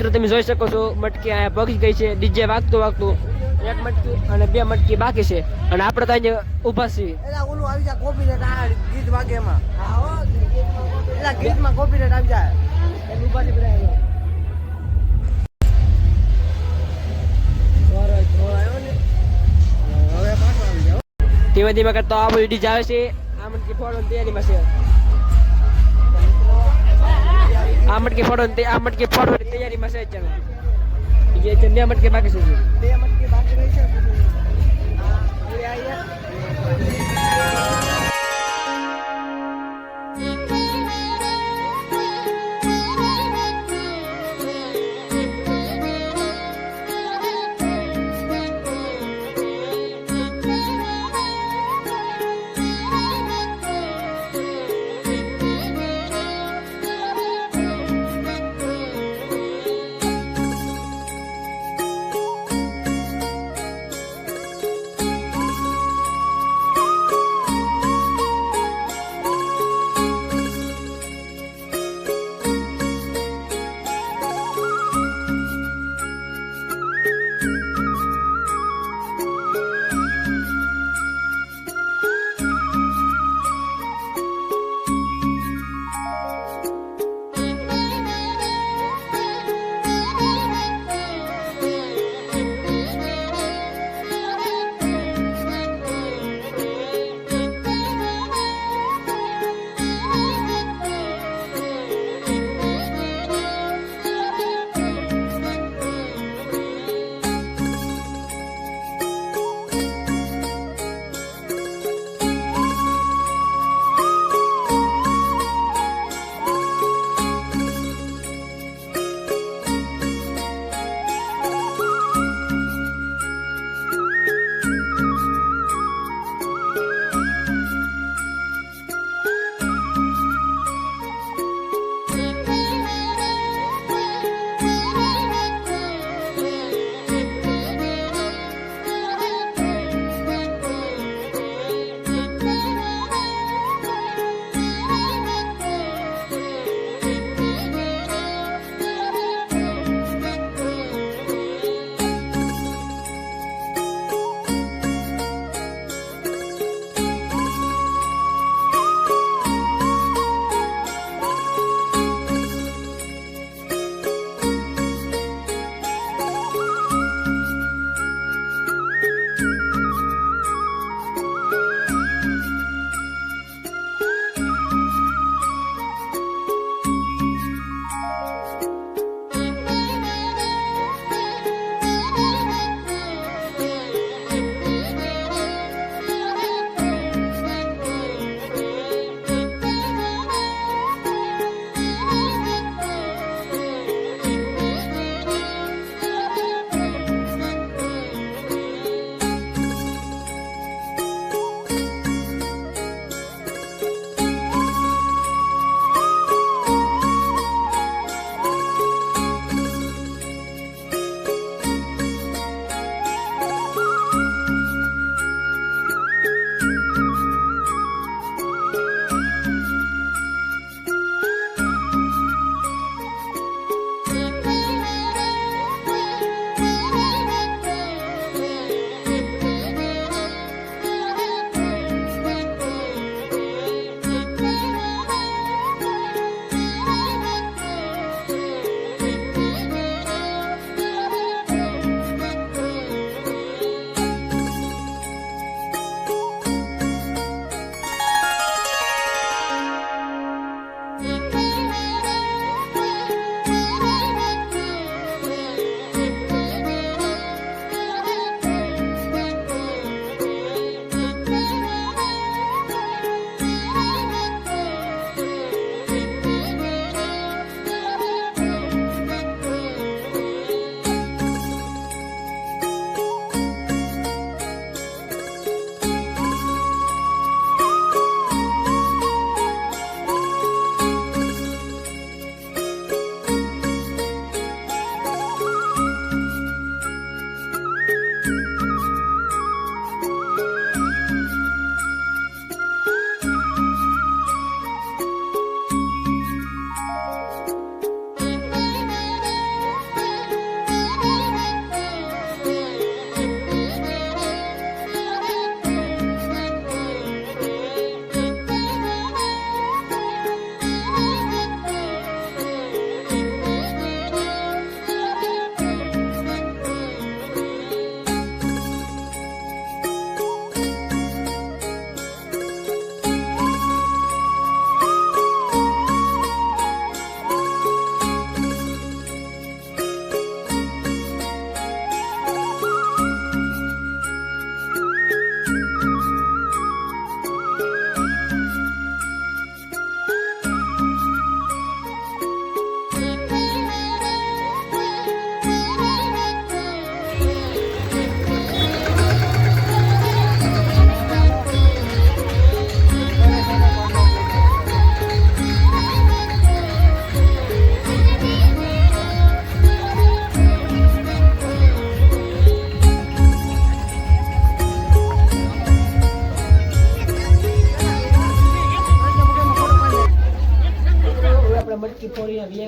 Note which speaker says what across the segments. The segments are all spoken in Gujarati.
Speaker 1: મિત્રો તમે જોઈ શકો છો મટકી અહીંયા પગી ગઈ છે. ડીજે વાગતું વાગતું એક મટકી અને બે મટકી બાકી છે. અને આપણે તો અહીંયા ઊભા છીએ.
Speaker 2: ઓલું આવી જાય કોપીરાઇટ આ ગીત વાગે એમાં. એલા ગીતમાં કોપીરાઇટ આવી જાય.
Speaker 1: એટલે ઊભા બધા
Speaker 2: જાવ
Speaker 1: ધીમે ધીમે કરતો આ બધું ડીજે આવે છે. આ મટકી ફોડવાની તૈયારીમાં છે. આ મટકી ફોડવાની આ મટકી ફોડવાની તૈયારીમાં છે ચાલો બીજી છે બે મટકી બાકી છે
Speaker 2: બે મટકી બાકી રહી છે.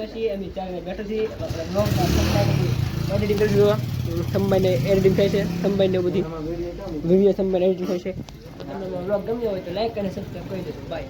Speaker 1: વ્યાયા છીએ એડિટિંગ થાય છે, સંભાઈને બધી વીડિયો સંભાઈને એડિટિંગ થાય છે. તમને બ્લોગ ગમ્યો હોય તો લાઈક અને સબસ્ક્રાઈબ કરી દેજો. બાય